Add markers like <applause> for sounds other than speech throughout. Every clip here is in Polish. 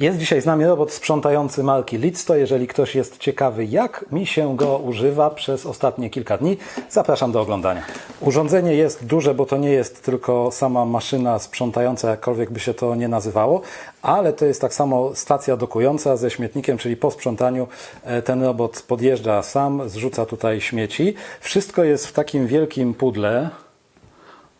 Jest dzisiaj z nami robot sprzątający marki Lidsto. Jeżeli ktoś jest ciekawy, jak mi się go używa przez ostatnie kilka dni, zapraszam do oglądania. Urządzenie jest duże, bo to nie jest tylko sama maszyna sprzątająca, jakkolwiek by się to nie nazywało, ale to jest tak samo stacja dokująca ze śmietnikiem, czyli po sprzątaniu e, ten robot podjeżdża sam, zrzuca tutaj śmieci. Wszystko jest w takim wielkim pudle.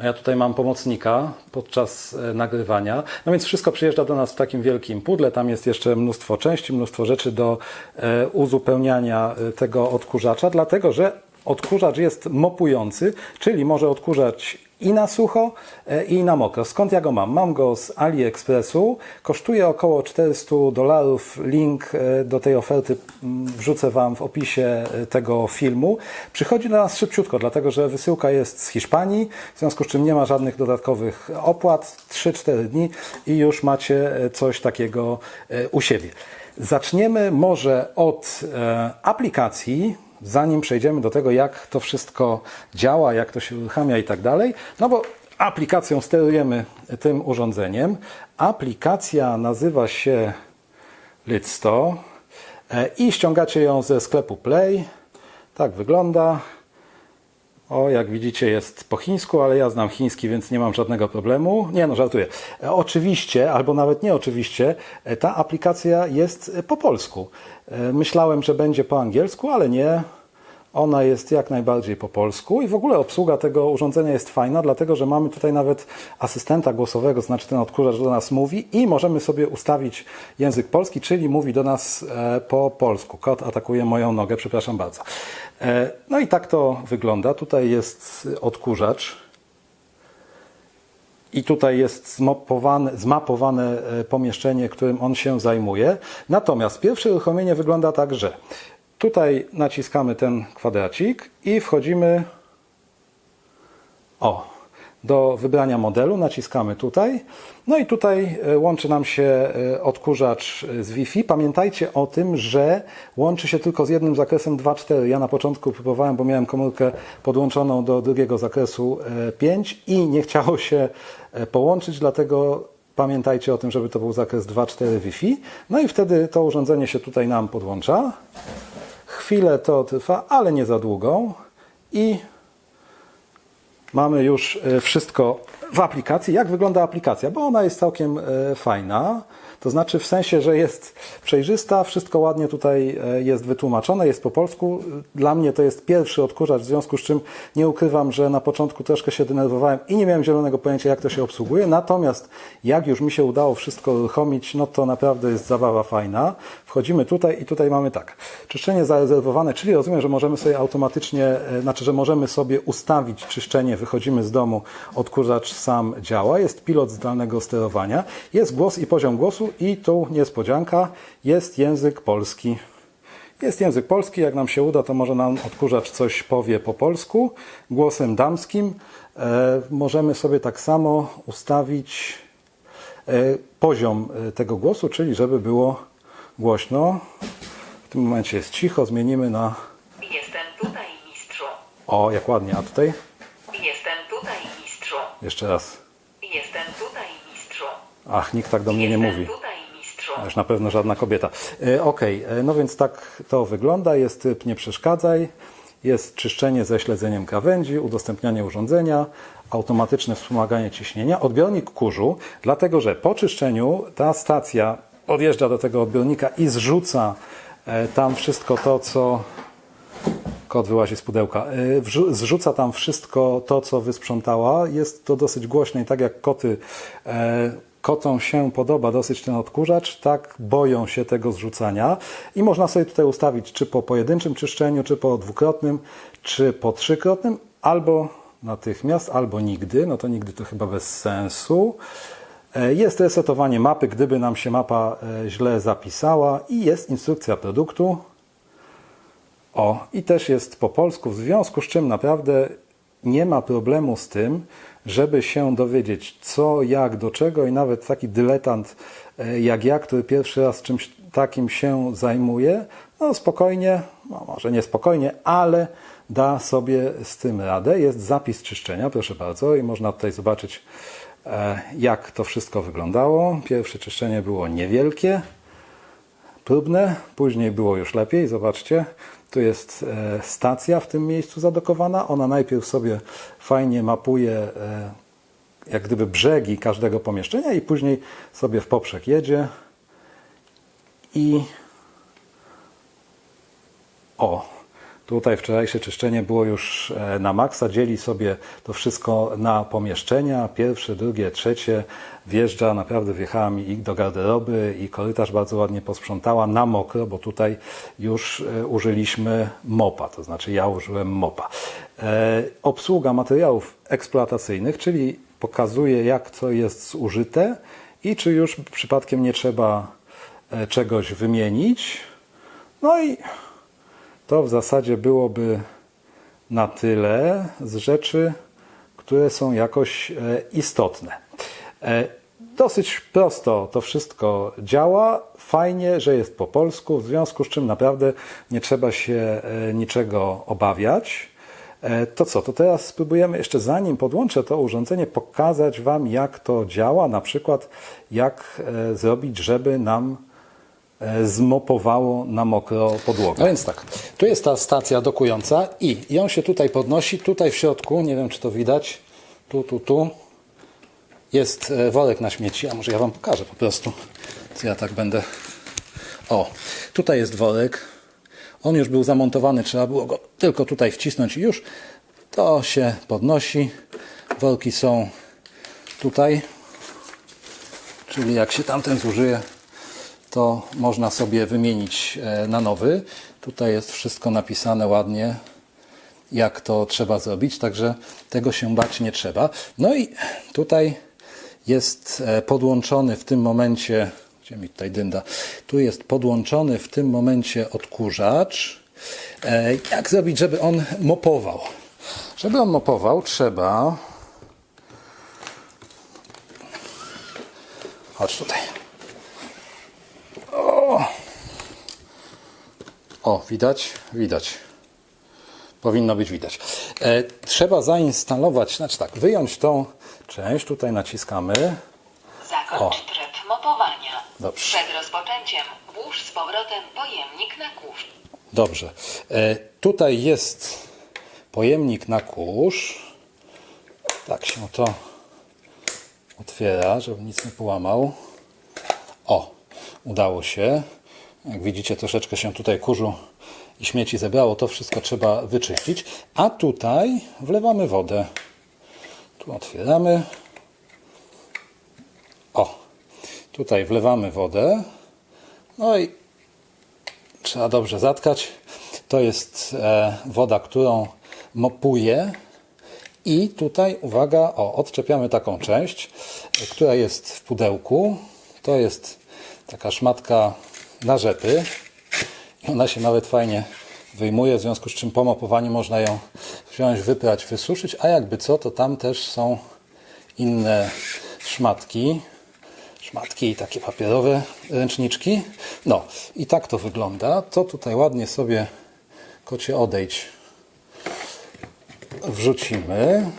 Ja tutaj mam pomocnika podczas e, nagrywania. No więc wszystko przyjeżdża do nas w takim wielkim pudle. Tam jest jeszcze mnóstwo części, mnóstwo rzeczy do e, uzupełniania e, tego odkurzacza, dlatego że odkurzacz jest mopujący, czyli może odkurzać i na sucho, e, i na mokro. Skąd ja go mam? Mam go z AliExpressu. Kosztuje około 400 dolarów. Link e, do tej oferty mm, wrzucę Wam w opisie e, tego filmu. Przychodzi do nas szybciutko, dlatego że wysyłka jest z Hiszpanii, w związku z czym nie ma żadnych dodatkowych opłat. 3-4 dni i już macie coś takiego u siebie. Zaczniemy może od aplikacji, zanim przejdziemy do tego, jak to wszystko działa, jak to się uruchamia i tak dalej. No bo aplikacją sterujemy tym urządzeniem. Aplikacja nazywa się Lidsto e, i ściągacie ją ze sklepu Play. Tak wygląda. O, jak widzicie, jest po chińsku, ale ja znam chiński, więc nie mam żadnego problemu. Nie, no, żartuję. E, Oczywiście, albo nawet nie oczywiście, e, ta aplikacja jest e, po polsku. Myślałem, że będzie po angielsku, ale nie. Ona jest jak najbardziej po polsku i w ogóle obsługa tego urządzenia jest fajna, dlatego że mamy tutaj nawet asystenta głosowego, znaczy ten odkurzacz do nas mówi i możemy sobie ustawić język polski, czyli mówi do nas e, po polsku. Kot atakuje moją nogę, przepraszam bardzo. E, No i tak to wygląda. Tutaj jest odkurzacz. I tutaj jest zmapowane, zmapowane pomieszczenie, którym on się zajmuje. Natomiast pierwsze uruchomienie wygląda tak, że tutaj naciskamy ten kwadracik i wchodzimy o, do wybrania modelu, naciskamy tutaj. No i tutaj e, łączy nam się e, odkurzacz z Wi-Fi. Pamiętajcie o tym, że łączy się tylko z jednym zakresem 2.4. Ja na początku próbowałem, bo miałem komórkę podłączoną do drugiego zakresu e, 5 i nie chciało się e, połączyć, dlatego pamiętajcie o tym, żeby to był zakres 2.4 Wi-Fi. No i wtedy to urządzenie się tutaj nam podłącza. Chwilę to trwa, ale nie za długą. I mamy już e, wszystko w aplikacji. Jak wygląda aplikacja? Bo ona jest całkiem e, fajna. To znaczy w sensie, że jest przejrzysta, wszystko ładnie tutaj e, jest wytłumaczone, jest po polsku. Dla mnie to jest pierwszy odkurzacz, w związku z czym nie ukrywam, że na początku troszkę się denerwowałem i nie miałem zielonego pojęcia, jak to się obsługuje. Natomiast jak już mi się udało wszystko uruchomić, no to naprawdę jest zabawa fajna. Wchodzimy tutaj i tutaj mamy tak. Czyszczenie zarezerwowane, czyli rozumiem, że możemy sobie automatycznie, znaczy, że możemy sobie ustawić czyszczenie. Wychodzimy z domu, odkurzacz sam działa. Jest pilot zdalnego sterowania. Jest głos i poziom głosu i tu niespodzianka, jest język polski. Jest język polski, jak nam się uda, to może nam odkurzacz coś powie po polsku, głosem damskim. E, możemy sobie tak samo ustawić e, poziom e, tego głosu, czyli żeby było głośno. W tym momencie jest cicho, zmienimy na Jestem tutaj, mistrzu. o, jak ładnie, a tutaj. Jeszcze raz. Jestem tutaj, mistrzu. Ach, nikt tak do mnie nie Jestem mówi. tutaj, mistrzu. A Już na pewno żadna kobieta. E, Okej, e, no więc tak to wygląda. Jest tryb nie przeszkadzaj, jest czyszczenie ze śledzeniem krawędzi, udostępnianie urządzenia, automatyczne wspomaganie ciśnienia, odbiornik kurzu, dlatego że po czyszczeniu ta stacja odjeżdża do tego odbiornika i zrzuca e, tam wszystko to, co Kot wyłazi z pudełka. Y, Zrzuca tam wszystko to, co wysprzątała. Jest to dosyć głośne i tak jak koty, e, kotom się podoba dosyć ten odkurzacz, tak boją się tego zrzucania. I można sobie tutaj ustawić, czy po pojedynczym czyszczeniu, czy po dwukrotnym, czy po trzykrotnym, albo natychmiast, albo nigdy. No to nigdy to chyba bez sensu. E, Jest resetowanie mapy, gdyby nam się mapa e, źle zapisała i jest instrukcja produktu. O, i też jest po polsku, w związku z czym naprawdę nie ma problemu z tym, żeby się dowiedzieć co, jak, do czego i nawet taki dyletant e, jak ja, który pierwszy raz czymś takim się zajmuje, no spokojnie, no może nie spokojnie, ale da sobie z tym radę. Jest zapis czyszczenia, proszę bardzo, i można tutaj zobaczyć e, jak to wszystko wyglądało. Pierwsze czyszczenie było niewielkie, próbne, później było już lepiej. Zobaczcie, tu jest e, stacja w tym miejscu zadokowana. Ona najpierw sobie fajnie mapuje e, jak gdyby brzegi każdego pomieszczenia i później sobie w poprzek jedzie i o, tutaj wczorajsze czyszczenie było już e, na maksa. Dzieli sobie to wszystko na pomieszczenia. Pierwsze, drugie, trzecie. Wjeżdża, naprawdę wjechała mi i do garderoby i korytarz bardzo ładnie posprzątała na mokro, bo tutaj już e, użyliśmy mopa, to znaczy ja użyłem mopa. E, obsługa materiałów eksploatacyjnych, czyli pokazuje jak co jest zużyte i czy już przypadkiem nie trzeba czegoś wymienić. No i to w zasadzie byłoby na tyle z rzeczy, które są jakoś e, istotne. E, Dosyć prosto to wszystko działa. Fajnie, że jest po polsku, w związku z czym naprawdę nie trzeba się e, niczego obawiać. To co, to teraz spróbujemy jeszcze zanim podłączę to urządzenie, pokazać Wam jak to działa, na przykład jak zrobić, żeby nam zmopowało na mokro podłogę. No więc tak, tu jest ta stacja dokująca i ją się tutaj podnosi, tutaj w środku, nie wiem czy to widać, tu, tu, tu, jest e, worek na śmieci, a może ja Wam pokażę po prostu, co ja tak będę... O, tutaj jest worek, on już był zamontowany, trzeba było go tylko tutaj wcisnąć i już to się podnosi. Worki są tutaj, czyli jak się tamten zużyje, to można sobie wymienić e, na nowy. Tutaj jest wszystko napisane ładnie, jak to trzeba zrobić, także tego się bać nie trzeba. No i tutaj jest e, podłączony w tym momencie, gdzie mi tutaj dynda, tu jest podłączony w tym momencie odkurzacz. E, Jak zrobić, żeby on mopował? Żeby on mopował, trzeba. Chodź tutaj. O, widać? Widać. Powinno być widać. E, trzeba zainstalować, znaczy tak, wyjąć tą część, tutaj naciskamy. Zakończ O. tryb mopowania. Dobrze. Przed rozpoczęciem włóż z powrotem pojemnik na kurz. Dobrze. E, tutaj jest pojemnik na kurz. Tak się to otwiera, żeby nic nie połamał. O, udało się. Jak widzicie, troszeczkę się tutaj kurzu i śmieci zebrało. To wszystko trzeba wyczyścić. A tutaj wlewamy wodę. Tu otwieramy. O, tutaj wlewamy wodę. No i trzeba dobrze zatkać. To jest e, woda, którą mopuje. I tutaj, uwaga, o, odczepiamy taką część, która jest w pudełku. To jest taka szmatka na rzepy. I ona się nawet fajnie wyjmuje, w związku z czym po mopowaniu można ją wziąć, wyprać, wysuszyć, a jakby co, to tam też są inne szmatki. Szmatki i takie papierowe ręczniczki. No i tak to wygląda. To tutaj ładnie sobie kocie odejdź wrzucimy.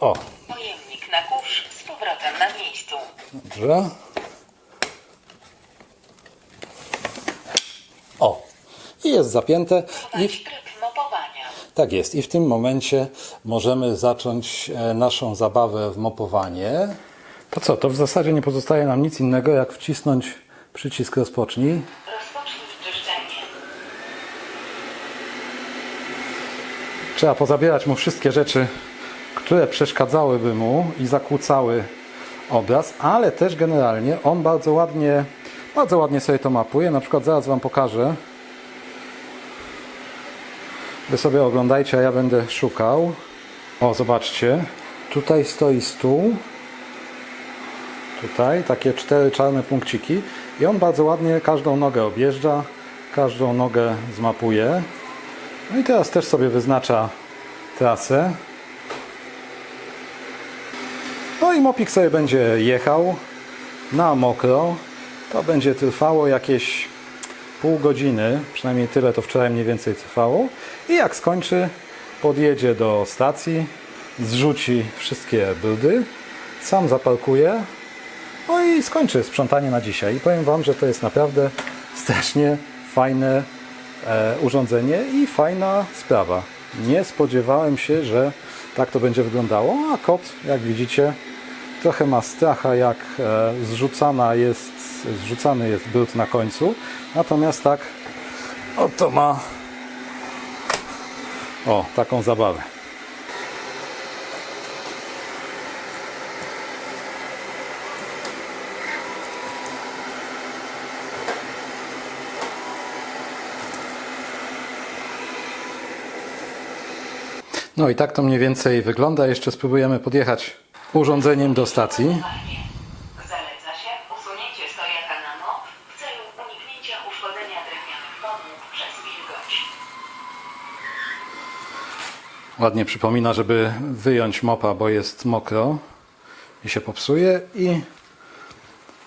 O, Pojemnik na kurz z powrotem na miejscu. Dobrze. O, i jest zapięte. I mopowania. tak jest. I w tym momencie możemy zacząć e, naszą zabawę w mopowanie. To co, to w zasadzie nie pozostaje nam nic innego, jak wcisnąć przycisk rozpocznij. Rozpocznij czyszczenie. Trzeba pozabierać mu wszystkie rzeczy, które przeszkadzałyby mu i zakłócały obraz, ale też generalnie on bardzo ładnie, bardzo ładnie sobie to mapuje. Na przykład zaraz Wam pokażę. Wy sobie oglądajcie, a ja będę szukał. O, zobaczcie. Tutaj stoi stół. Tutaj takie cztery czarne punkciki i on bardzo ładnie każdą nogę objeżdża, każdą nogę zmapuje. No i teraz też sobie wyznacza trasę. No i mopik sobie będzie jechał na mokro. To będzie trwało jakieś pół godziny, przynajmniej tyle to wczoraj mniej więcej trwało. I jak skończy, podjedzie do stacji zrzuci wszystkie brudy, sam zapalkuje, no i skończy sprzątanie na dzisiaj. I powiem Wam, że to jest naprawdę strasznie fajne e, urządzenie i fajna sprawa. Nie spodziewałem się, że tak to będzie wyglądało, a kot, jak widzicie, trochę ma stracha, jak e, zrzucana jest, zrzucany jest brud na końcu. Natomiast tak, oto ma o, taką zabawę. No i tak to mniej więcej wygląda. Jeszcze spróbujemy podjechać urządzeniem do stacji. Ładnie przypomina, żeby wyjąć mopa, bo jest mokro i się popsuje i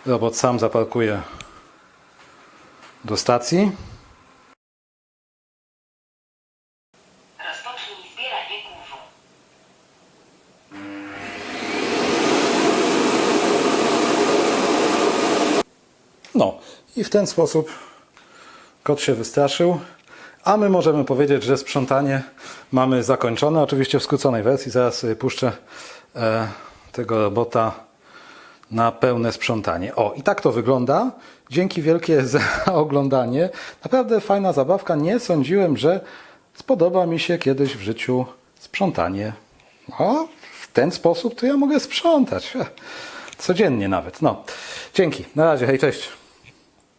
robot sam zaparkuje do stacji. No i w ten sposób kot się wystraszył, a my możemy powiedzieć, że sprzątanie mamy zakończone. Oczywiście w skróconej wersji. Zaraz sobie puszczę e, tego robota na pełne sprzątanie. O, i tak to wygląda. Dzięki wielkie <laughs> za oglądanie. Naprawdę fajna zabawka. Nie sądziłem, że spodoba mi się kiedyś w życiu sprzątanie. O, w ten sposób to ja mogę sprzątać. <laughs> Codziennie nawet. No, dzięki. Na razie. Hej, cześć.